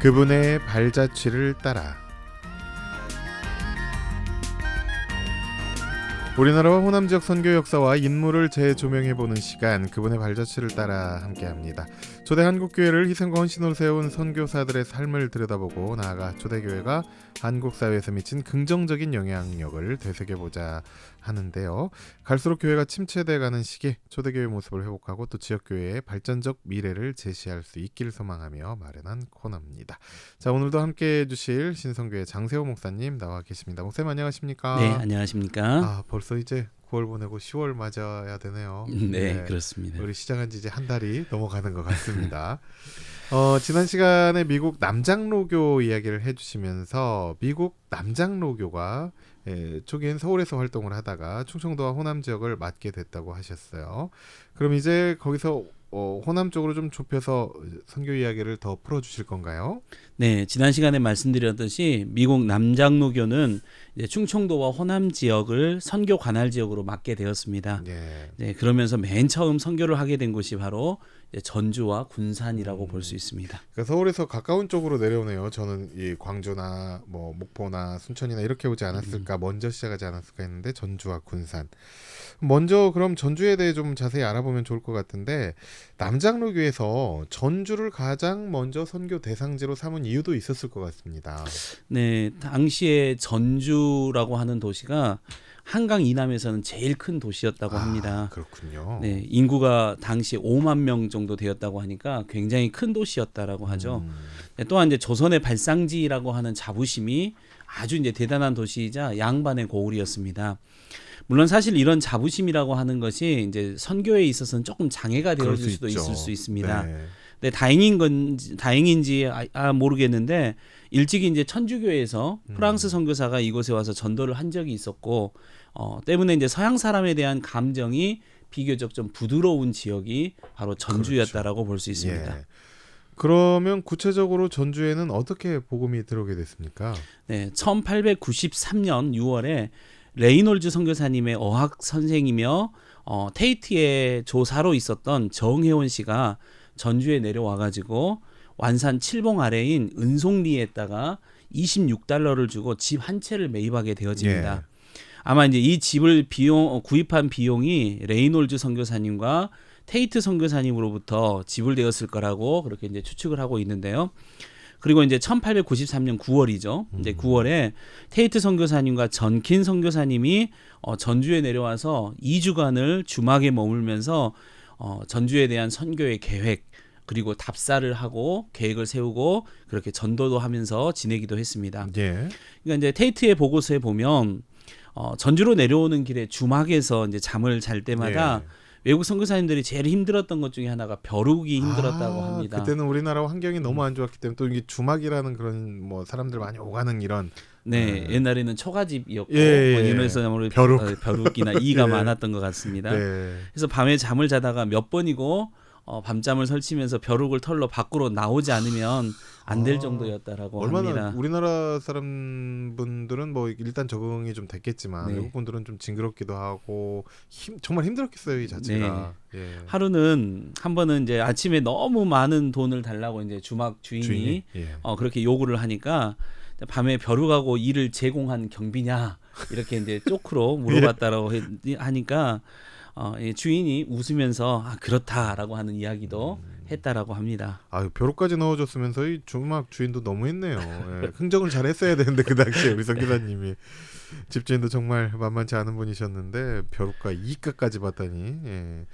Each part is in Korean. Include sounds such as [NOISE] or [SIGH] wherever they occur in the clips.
그분의 발자취를 따라 우리나라와 호남 지역 선교 역사와 인물을 재조명해 보는 시간 그분의 발자취를 따라 함께합니다. 초대 한국 교회를 희생과 헌신으로 세운 선교사들의 삶을 들여다보고 나아가 초대 교회가 한국 사회에서 미친 긍정적인 영향력을 되새겨 보자 하는데요. 갈수록 교회가 침체돼 가는 시기에 초대 교회 모습을 회복하고 또 지역 교회의 발전적 미래를 제시할 수 있기를 소망하며 마련한 코너입니다. 자, 오늘도 함께 해 주실 신성교회 장세호 목사님 나와 계십니다. 목사님 안녕하십니까? 네, 안녕하십니까? 아, 벌써 이제 9월 보내고 10월 맞아야 되네요. [LAUGHS] 네, 그렇습니다. 우리 시작한 지 이제 한 달이 넘어가는 것 같습니다. [LAUGHS] 어, 지난 시간에 미국 남장로교 이야기를 해주시면서 미국 남장로교가 예, 초기엔 서울에서 활동을 하다가 충청도와 호남 지역을 맡게 됐다고 하셨어요. 그럼 이제 거기서 어, 호남 쪽으로 좀 좁혀서 선교 이야기를 더 풀어주실 건가요? 네, 지난 시간에 말씀드렸듯이 미국 남장로교는 충청도와 호남 지역을 선교 관할 지역으로 맡게 되었습니다. 예. 네, 그러면서 맨 처음 선교를 하게 된 곳이 바로 전주와 군산이라고 볼수 있습니다. 그러니까 서울에서 가까운 쪽으로 내려오네요. 저는 이 광주나 뭐 목포나 순천이나 이렇게 오지 않았을까, 먼저 시작하지 않았을까 했는데 전주와 군산. 먼저 그럼 전주에 대해 좀 자세히 알아보면 좋을 것 같은데 남장로교에서 전주를 가장 먼저 선교 대상지로 삼은 이유도 있었을 것 같습니다. 네, 당시에 전주 라고 하는 도시가 한강 이남에서는 제일 큰 도시였다고 합니다. 아, 그렇군요. 네, 인구가 당시 5만 명 정도 되었다고 하니까 굉장히 큰 도시였다라고 하죠. 음, 네, 또한 이제 조선의 발상지라고 하는 자부심이 아주 이제 대단한 도시이자 양반의 고을이었습니다. 물론 사실 이런 자부심이라고 하는 것이 이제 선교에 있어서는 조금 장애가 되어질 수 수도. 있을 수 있습니다. 네. 근데 다행인 건지 다행인지 아, 아, 모르겠는데 일찍이 이제 천주교에서 음. 프랑스 선교사가 이곳에 와서 전도를 한 적이 있었고 어, 때문에 이제 서양 사람에 대한 감정이 비교적 좀 부드러운 지역이 바로 전주였다라고 볼수 있습니다. 그렇죠. 예. 그러면 구체적으로 전주에는 어떻게 복음이 들어오게 됐습니까? 네, 1893년 6월에 레이놀즈 선교사님의 어학 선생이며 어, 테이트의 조사로 있었던 정혜원 씨가 전주에 내려와 가지고 완산 칠봉 아래인 은송리에다가 26달러를 주고 집 한 채를 매입하게 되어집니다. 예. 아마 이제 이 집을 비용 어, 구입한 비용이 레이놀즈 선교사님과 테이트 선교사님으로부터 지불되었을 거라고 그렇게 이제 추측을 하고 있는데요. 그리고 이제 1893년 9월이죠. 이제 9월에 테이트 선교사님과 전킨 선교사님이 어, 전주에 내려와서 2주간을 주막에 머물면서 어, 전주에 대한 선교의 계획 그리고 답사를 하고 계획을 세우고 그렇게 전도도 하면서 지내기도 했습니다. 예. 그러니까 이제 테이트의 보고서에 보면 어, 전주로 내려오는 길에 주막에서 이제 잠을 잘 때마다 예. 외국 선교사님들이 제일 힘들었던 것 중에 하나가 벼룩이 힘들었다고 아, 합니다. 음. 그때는 우리나라 환경이 너무 안 좋았기 때문에 또 이게 주막이라는 그런 뭐 사람들 많이 오가는 이런 네, 네. 옛날에는 초가집이었고 예, 예, 뭐 예. 이래서 아무래도 벼룩. 어, 벼룩이나 이가 [LAUGHS] 예. 많았던 것 같습니다. 네. 그래서 밤에 잠을 자다가 몇 번이고 어, 밤잠을 설치면서 벼룩을 털러 밖으로 나오지 않으면 안될 아, 정도였다라고 얼마나 합니다. 우리나라 사람 분들은 뭐 일단 적응이 좀 됐겠지만 네. 외국 분들은 좀 징그럽기도 하고 힘, 정말 힘들었겠어요 이 자체가. 예. 하루는 한 번은 이제 아침에 너무 많은 돈을 달라고 이제 주막 주인이, 주인이 예. 어, 그렇게 요구를 하니까 밤에 벼룩하고 일을 제공한 경비냐 이렇게 이제 쪼크로 물어봤다라고 [LAUGHS] 해- 하니까 어, 이 주인이 웃으면서 아 그렇다라고 하는 이야기도 음. 했다라고 합니다. 아유 벼룩까지 넣어줬으면서 이 주막 주인도 너무했네요. 예. 흥정을 잘 했어야 되는데 그 당시에 우리 선교사님이 집주인도 정말 만만치 않은 분이셨는데 벼룩과 이가까지 받다니. 예.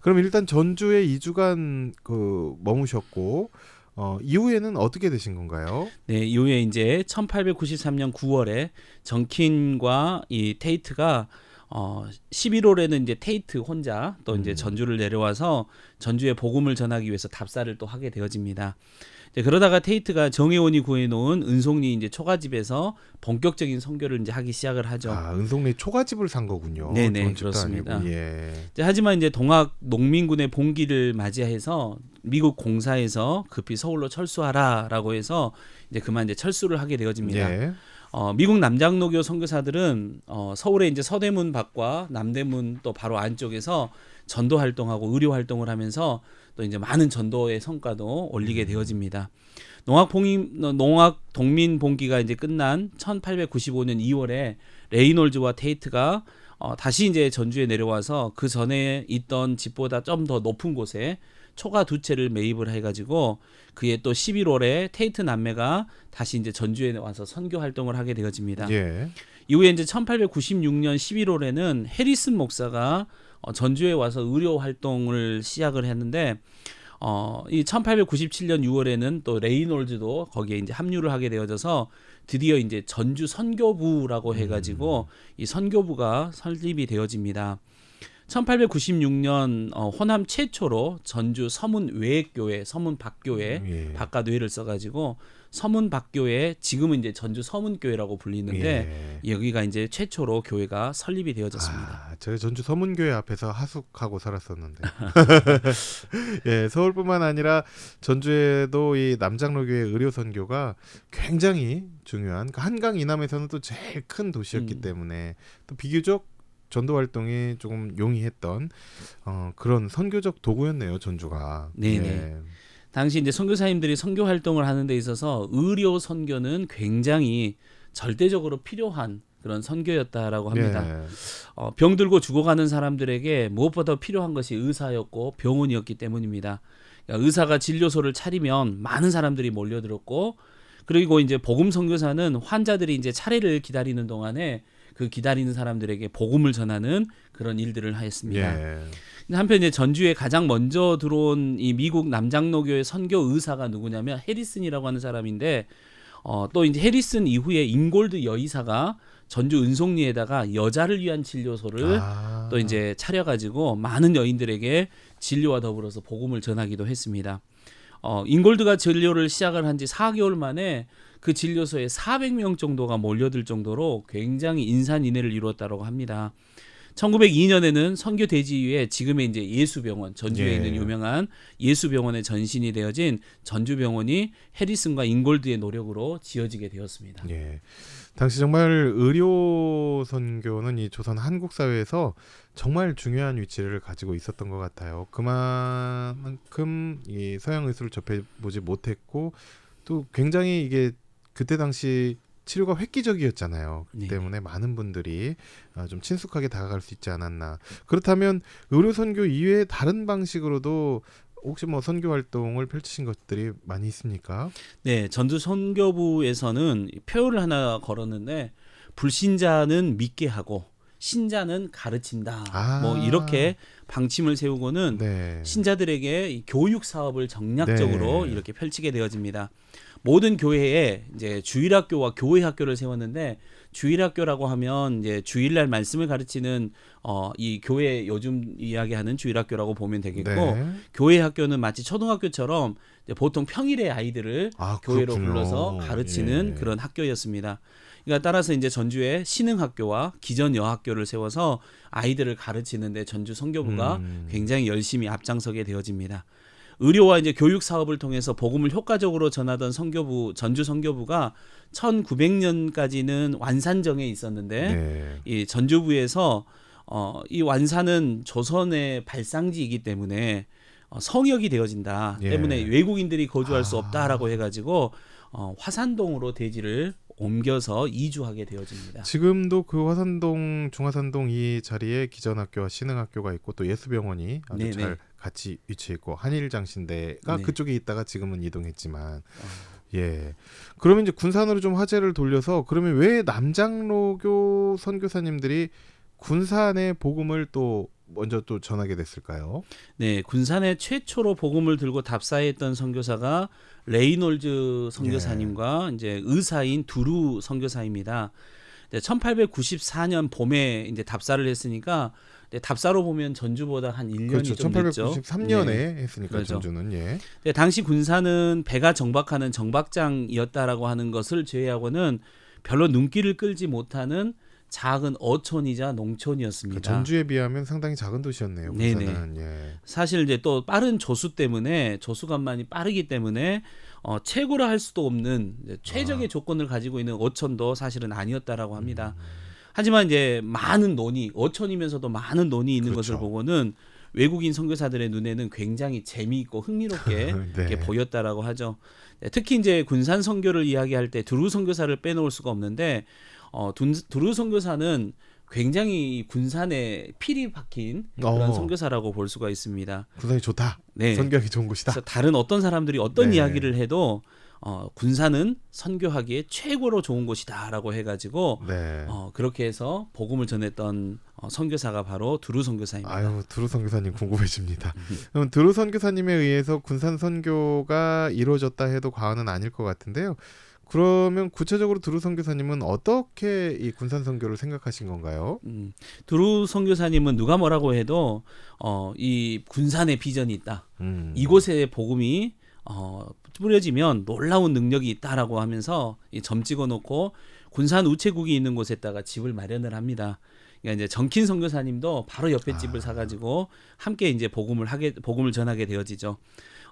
그럼 일단 전주에 2주간 그 머무셨고 어, 이후에는 어떻게 되신 건가요? 네, 이후에 이제 1893년 9월에 정킨과 이 테이트가 어 11월에는 이제 테이트 혼자 또 이제 음. 전주를 내려와서 전주에 복음을 전하기 위해서 답사를 또 하게 되어집니다. 이제 그러다가 테이트가 정혜원이 구해놓은 은송리 이제 초가집에서 본격적인 선교를 이제 하기 시작을 하죠. 아 은송리 초가집을 산 거군요. 네네, 그렇습니다. 아니고. 예. 이제 하지만 이제 동학 농민군의 봉기를 맞이해서 미국 공사에서 급히 서울로 철수하라라고 해서 이제 그만 이제 철수를 하게 되어집니다. 예. 어, 미국 남장로교 선교사들은 어, 서울의 이제 서대문 밖과 남대문 또 바로 안쪽에서 전도 활동하고 의료 활동을 하면서 또 이제 많은 전도의 성과도 올리게 되어집니다. 농악 봉인 농악 동민 봉기가 이제 끝난 1895년 2월에 레이놀즈와 테이트가 어, 다시 이제 전주에 내려와서 그 전에 있던 집보다 좀 더 높은 곳에 초가 두 채를 매입을 해가지고 그해 또 11월에 테이트 남매가 다시 이제 전주에 와서 선교 활동을 하게 되어집니다. 예. 이후에 이제 1896년 11월에는 해리슨 목사가 어, 전주에 와서 의료 활동을 시작을 했는데 어, 이 1897년 6월에는 또 레이놀즈도 거기에 이제 합류를 하게 되어져서 드디어 이제 전주 선교부라고 해가지고 이 선교부가 설립이 되어집니다. 1896년 어, 호남 최초로 전주 서문 외교회, 서문 박교회 예. 바깥 외를 써가지고 서문 박교회 지금은 이제 전주 서문교회라고 불리는데 예. 여기가 이제 최초로 교회가 설립이 되어졌습니다. 아, 제가 전주 서문교회 앞에서 하숙하고 살았었는데. [LAUGHS] 예, 서울뿐만 아니라 전주에도 이 남장로교회 의료 선교가 굉장히 중요한 그 한강 이남에서는 또 제일 큰 도시였기 음. 때문에 또 비교적 전도 활동이 조금 용이했던 어, 그런 선교적 도구였네요, 전주가. 네네. 예. 당시 이제 선교사님들이 선교 활동을 하는 데 있어서 의료 선교는 굉장히 절대적으로 필요한 그런 선교였다라고 합니다. 예. 어, 병 들고 죽어가는 사람들에게 무엇보다 필요한 것이 의사였고 병원이었기 때문입니다. 그러니까 의사가 진료소를 차리면 많은 사람들이 몰려들었고 그리고 이제 복음 선교사는 환자들이 이제 차례를 기다리는 동안에 그 기다리는 사람들에게 복음을 전하는 그런 일들을 하였습니다. 예. 한편 이제 전주에 가장 먼저 들어온 이 미국 남장로교의 선교 의사가 누구냐면 해리슨이라고 하는 사람인데 어, 또 이제 해리슨 이후에 인골드 여의사가 전주 은송리에다가 여자를 위한 진료소를 아. 또 이제 차려가지고 많은 여인들에게 진료와 더불어서 복음을 전하기도 했습니다. 어, 인골드가 진료를 시작을 한 지 4개월 만에 그 진료소에 400명 정도가 몰려들 정도로 굉장히 인산인해를 이루었다고 합니다. 1902년에는 선교 대지 이후에 지금의 이제 예수병원 전주에 예. 있는 유명한 예수병원의 전신이 되어진 전주병원이 해리슨과 인골드의 노력으로 지어지게 되었습니다. 예. 당시 정말 의료 선교는 이 조선 한국 사회에서 정말 중요한 위치를 가지고 있었던 것 같아요. 그만큼 이 서양 의술을 접해 보지 못했고 또 굉장히 이게 그때 당시 치료가 획기적이었잖아요. 그 네. 때문에 많은 분들이 아, 좀 친숙하게 다가갈 수 있지 않았나. 그렇다면 의료 선교 이외에 다른 방식으로도 혹시 뭐 선교 활동을 펼치신 것들이 많이 있습니까? 네, 전주 선교부에서는 표를 하나 걸었는데 불신자는 믿게 하고 신자는 가르친다. 아. 뭐 이렇게 방침을 세우고는 네. 신자들에게 이 교육 사업을 정략적으로 네. 이렇게 펼치게 되어집니다. 모든 교회에 이제 주일학교와 교회 학교를 세웠는데 주일학교라고 하면 이제 주일날 말씀을 가르치는 어 이 교회 요즘 이야기하는 주일학교라고 보면 되겠고 네. 교회 학교는 마치 초등학교처럼 보통 평일에 아이들을 아, 교회로 그렇군요. 불러서 가르치는 예. 그런 학교였습니다. 그러니까 따라서 이제 전주에 신흥학교와 기전 여학교를 세워서 아이들을 가르치는데 전주 선교부가 음. 굉장히 열심히 앞장서게 되어집니다. 의료와 이제 교육 사업을 통해서 복음을 효과적으로 전하던 선교부 전주 선교부가 1900년까지는 완산정에 있었는데 네. 이 전주부에서 어, 이 완산은 조선의 발상지이기 때문에 어, 성역이 되어진다 예. 때문에 외국인들이 거주할 수 아. 없다라고 해가지고 어, 화산동으로 대지를 옮겨서 이주하게 되어집니다. 지금도 그 화산동 중화산동 이 자리에 기전학교와 신흥학교가 있고 또 예수병원이 아주 네네. 잘 같이 위치해 있고 한일장신대가 네. 그쪽에 있다가 지금은 이동했지만 예 그러면 이제 군산으로 좀 화제를 돌려서 그러면 왜 남장로교 선교사님들이 군산의 복음을 또 먼저 또 전하게 됐을까요? 네, 군산에 최초로 복음을 들고 답사했던 선교사가 레이놀즈 선교사님과 예. 이제 의사인 두루 선교사입니다. 1894년 봄에 이제 답사를 했으니까 이제 답사로 보면 전주보다 한 1년이 그렇죠. 좀 늦죠. 1893년에 네. 했으니까 그렇죠. 전주는 예. 네, 당시 군산은 배가 정박하는 정박장이었다라고 하는 것을 제외하고는 별로 눈길을 끌지 못하는 작은 어촌이자 농촌이었습니다. 그 전주에 비하면 상당히 작은 도시였네요. 네네. 군산은 예. 사실 이제 또 빠른 조수 때문에 조수간만이 빠르기 때문에 어, 최고라 할 수도 없는 최적의 아. 조건을 가지고 있는 어촌도 사실은 아니었다라고 합니다. 음. 하지만 이제 많은 논이 어촌이면서도 많은 논이 있는 그렇죠. 것을 보고는 외국인 선교사들의 눈에는 굉장히 재미있고 흥미롭게 [LAUGHS] 네. 보였다라고 하죠. 네, 특히 이제 군산 선교를 이야기할 때 두루 선교사를 빼놓을 수가 없는데 어, 둔- 두루 선교사는 굉장히 군산에 필이 박힌 그런 어. 선교사라고 볼 수가 있습니다. 군산이 좋다. 네. 선교하기 좋은 곳이다. 그래서 다른 어떤 사람들이 어떤 네. 이야기를 해도 어, 군산은 선교하기에 최고로 좋은 곳이다라고 해가지고 네. 어, 그렇게 해서 복음을 전했던 어, 선교사가 바로 두루 선교사입니다. 아유 두루 선교사님 궁금해집니다. [LAUGHS] 그럼 두루 선교사님에 의해서 군산 선교가 이루어졌다 해도 과언은 아닐 것 같은데요. 그러면 구체적으로 두루 선교사님은 어떻게 이 군산 선교를 생각하신 건가요? 음, 두루 선교사님은 누가 뭐라고 해도 어, 이 군산의 비전이 있다. 음. 이곳에 복음이 어, 뿌려지면 놀라운 능력이 있다라고 하면서 이점 찍어놓고 군산 우체국이 있는 곳에다가 집을 마련을 합니다. 그러니까 이제 정킨 선교사님도 바로 옆에 집을 사가지고 함께 이제 복음을 하게 복음을 전하게 되어지죠.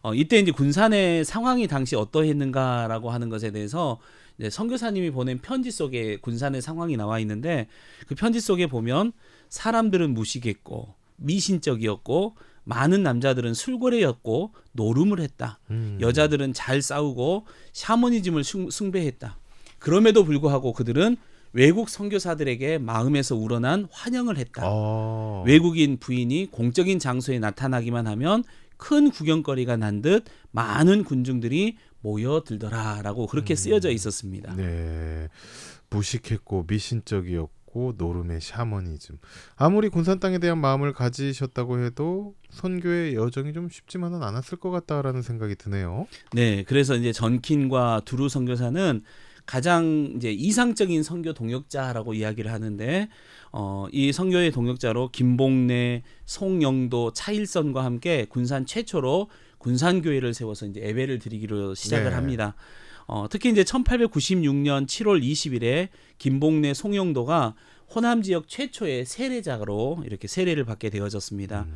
어, 이때 이제 군산의 상황이 당시 어떠했는가라고 하는 것에 대해서 이제 선교사님이 보낸 편지 속에 군산의 상황이 나와 있는데 그 편지 속에 보면 사람들은 무식했고 미신적이었고 많은 남자들은 술고래였고 노름을 했다. 음. 여자들은 잘 싸우고 샤머니즘을 숭- 숭배했다. 그럼에도 불구하고 그들은 외국 선교사들에게 마음에서 우러난 환영을 했다. 어. 외국인 부인이 공적인 장소에 나타나기만 하면 큰 구경거리가 난 듯 많은 군중들이 모여들더라라고 그렇게 쓰여져 있었습니다. 네. 무식했고 미신적이었고 노름의 샤머니즘. 아무리 군산 땅에 대한 마음을 가지셨다고 해도 선교의 여정이 좀 쉽지만은 않았을 것 같다라는 생각이 드네요. 네, 그래서 이제 전킨과 두루 선교사는 가장 이제 이상적인 선교 동역자라고 이야기를 하는데 어, 이 선교의 동역자로 김봉래, 송영도, 차일선과 함께 군산 최초로 군산 교회를 세워서 이제 예배를 드리기로 시작을 네. 합니다. 어, 특히 이제 1896년 7월 20일에 김봉래, 송영도가 호남 지역 최초의 세례자로 이렇게 세례를 받게 되어졌습니다.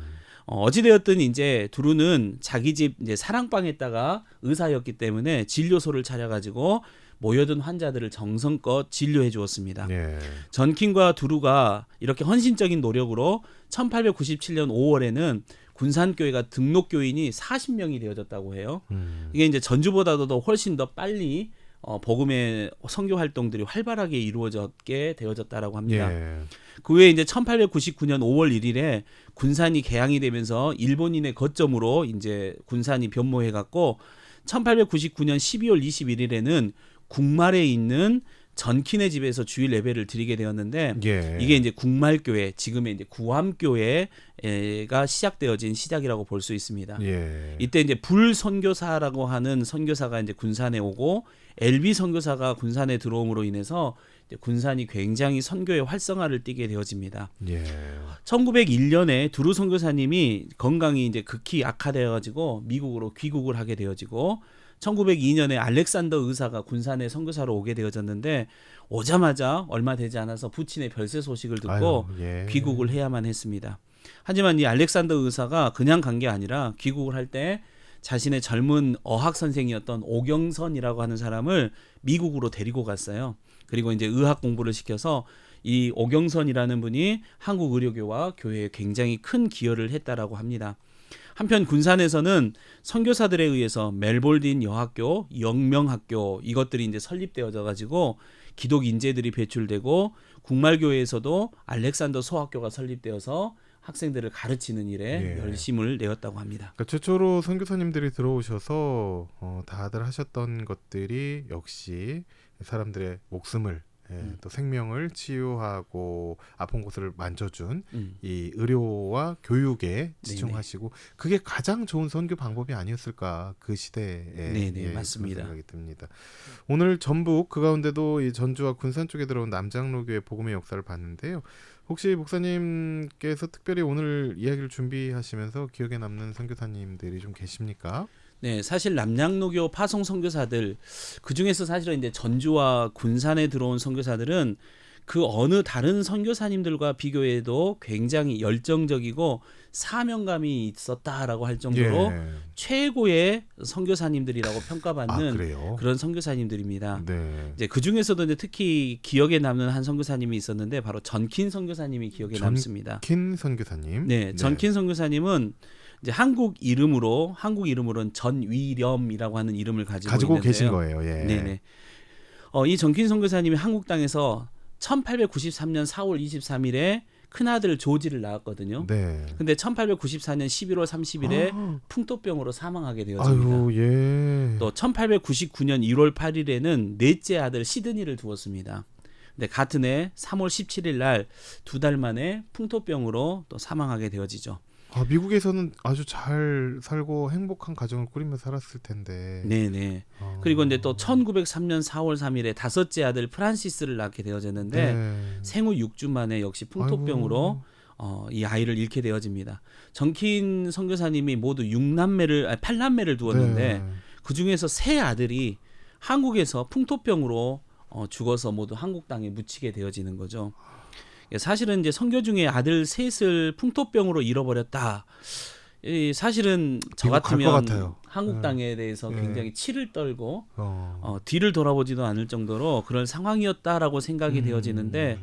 어, 어찌되었든 이제 두루는 자기 집 이제 사랑방에다가 의사였기 때문에 진료소를 차려가지고 모여든 환자들을 정성껏 진료해 주었습니다. 예. 전킨과 두루가 이렇게 헌신적인 노력으로 1897년 5월에는 군산교회가 등록 교인이 40명이 되어졌다고 해요. 음. 이게 이제 전주보다도 더 훨씬 더 빨리 어, 복음의 선교 활동들이 활발하게 이루어졌게 되어졌다라고 합니다. 예. 그 외에 이제 1899년 5월 1일에 군산이 개항이 되면서 일본인의 거점으로 이제 군산이 변모해 갖고 1899년 12월 21일에는 국말에 있는 전킨의 집에서 주일 예배를 드리게 되었는데 예. 이게 이제 국말교회 지금의 이제 구암교회가 시작되어진 시작이라고 볼 수 있습니다. 예. 이때 이제 불 선교사라고 하는 선교사가 이제 군산에 오고 LB 선교사가 군산에 들어옴으로 인해서 군산이 굉장히 선교의 활성화를 띠게 되어집니다. 예. 1901년에 두루 선교사님이 건강이 이제 극히 악화되어 가지고 미국으로 귀국을 하게 되어지고 1902년에 알렉산더 의사가 군산에 선교사로 오게 되어졌는데 오자마자 얼마 되지 않아서 부친의 별세 소식을 듣고 아유, 예. 귀국을 해야만 했습니다. 하지만 이 알렉산더 의사가 그냥 간 게 아니라 귀국을 할 때 자신의 젊은 어학 선생이었던 오경선이라고 하는 사람을 미국으로 데리고 갔어요. 그리고 이제 의학 공부를 시켜서 이 오경선이라는 분이 한국 의료교와 교회에 굉장히 큰 기여를 했다라고 합니다. 한편 군산에서는 선교사들에 의해서 멜볼딘 여학교, 영명학교 이것들이 이제 설립되어져 가지고 기독 인재들이 배출되고 국말교회에서도 알렉산더 소학교가 설립되어서 학생들을 가르치는 일에 예. 열심을 내었다고 합니다. 그러니까 최초로 선교사님들이 들어오셔서 어, 다들 하셨던 것들이 역시 사람들의 목숨을 예, 음. 또 생명을 치유하고 아픈 곳을 만져준 음. 이 의료와 교육에 집중하시고 그게 가장 좋은 선교 방법이 아니었을까 그 시대에 네네, 예, 맞습니다. 생각이 듭니다. 오늘 전북 그 가운데도 이 전주와 군산 쪽에 들어온 남장로교의 복음의 역사를 봤는데요. 혹시 목사님께서 특별히 오늘 이야기를 준비하시면서 기억에 남는 선교사님들이 좀 계십니까? 네, 사실 남양로교 파송 선교사들 그 중에서 사실은 이제 전주와 군산에 들어온 선교사들은 그 어느 다른 선교사님들과 비교해도 굉장히 열정적이고 사명감이 있었다라고 할 정도로 예. 최고의 선교사님들이라고 아 평가받는 그래요. 그런 선교사님들입니다. 네. 이제 그 중에서도 이제 특히 기억에 남는 한 선교사님이 있었는데 바로 전킨 선교사님이 기억에 전- 남습니다. 킨 선교사님. 네, 전킨 선교사님은 이제 한국 이름으로 한국 이름으로는 전위렴이라고 하는 이름을 가지고, 가지고 있는데요. 계신 거예요. 예. 네네. 어, 이 전킨 선교사님이 한국 땅에서 1893년 4월 23일에 큰 아들 조지를 낳았거든요. 네. 근데 1894년 11월 30일에 아, 풍토병으로 사망하게 되었습니다. 아유 예. 또 1899년 1월 8일에는 넷째 아들 시드니를 두었습니다. 근데 같은 해 3월 17일 날 두 달 만에 풍토병으로 또 사망하게 되어지죠. 아 미국에서는 아주 잘 살고 행복한 가정을 꾸리며 살았을 텐데. 네네. 아. 그리고 이제 또 1903년 4월 3일에 다섯째 아들 프란시스를 낳게 되어졌는데 네. 생후 6주 만에 역시 풍토병으로 어, 이 아이를 잃게 되어집니다. 정킨 선교사님이 모두 6남매를 아니 8남매를 두었는데 네. 그 중에서 세 아들이 한국에서 풍토병으로 어, 죽어서 모두 한국 땅에 묻히게 되어지는 거죠. 예, 사실은 이제 선교 중에 아들 셋을 풍토병으로 잃어버렸다. 이 사실은 저 같으면. 한국 네. 땅에 대해서 네. 굉장히 치를 떨고 어. 어, 뒤를 돌아보지도 않을 정도로 그런 상황이었다라고 생각이 음. 되어지는데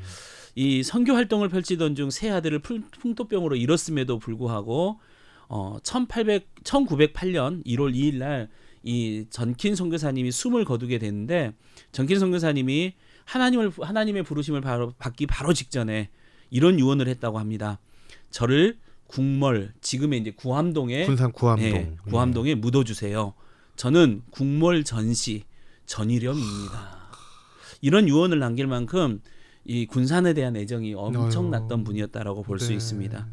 이 선교 활동을 펼치던 중 세 아들을 풍- 풍토병으로 잃었음에도 불구하고 어 1800 1908년 1월 2일 날 이 전킨 선교사님이 숨을 거두게 됐는데 전킨 선교사님이 하나님을 하나님의 부르심을 바로 받기 바로 직전에 이런 유언을 했다고 합니다. 저를 국멀 지금의 이제 구암동에 군산 구암동. 예, 구암동에 묻어주세요. 저는 국몰 전시 전일령입니다. 이런 유언을 남길 만큼 이 군산에 대한 애정이 엄청났던. 분이었다라고 볼수 네. 있습니다.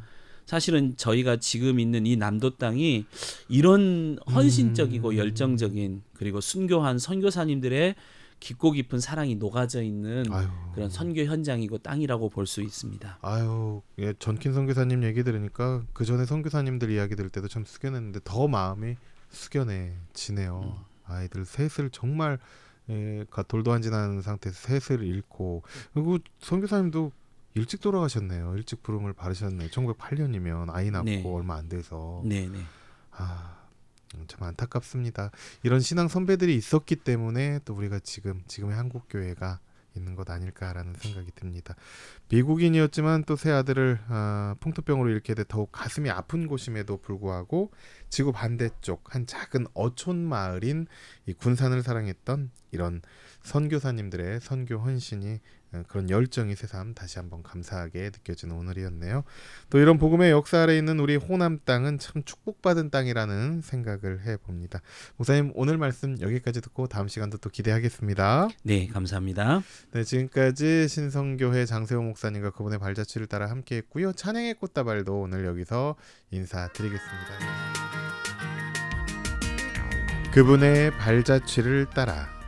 사실은 저희가 지금 있는 이 남도 땅이 이런 헌신적이고 음. 열정적인 그리고 순교한 선교사님들의 깊고 깊은 사랑이 녹아져 있는 아유. 그런 선교 현장이고 땅이라고 볼 수 있습니다. 아유, 예, 전킨 선교사님 얘기 들으니까 그 전에 선교사님들 이야기 들을 때도 참 숙연했는데 더 마음이 숙연해지네요. 음. 아이들 셋을 정말 예, 가- 돌도 안 지난 상태에서 셋을 잃고 그리고 선교사님도 일찍 돌아가셨네요. 일찍 부름을 받으셨네요. 1908년이면 아이 낳고 네. 얼마 안 돼서 네 네. 아, 음, 참 안타깝습니다. 이런 신앙 선배들이 있었기 때문에 또 우리가 지금 지금의 한국 교회가 있는 것 아닐까라는 생각이 듭니다. 미국인이었지만 또새 아들을 아, 풍토병으로 잃게 돼 더욱 가슴이 아픈 곳임에도 불구하고 지구 반대쪽 한 작은 어촌 마을인 이 군산을 사랑했던 이런 선교사님들의 선교 헌신이 어, 그런 열정이 새삼 다시 한번 감사하게 느껴지는 오늘이었네요. 또 이런 복음의 역사 아래 있는 우리 호남 땅은 참 축복받은 땅이라는 생각을 해봅니다. 목사님 오늘 말씀 여기까지 듣고 다음 시간도 또 기대하겠습니다. 네, 감사합니다. 네, 지금까지 신성교회 장세호 목사님과 그분의 발자취를 따라 함께했고요. 찬양의 꽃다발도 오늘 여기서 인사드리겠습니다. 그분의 발자취를 따라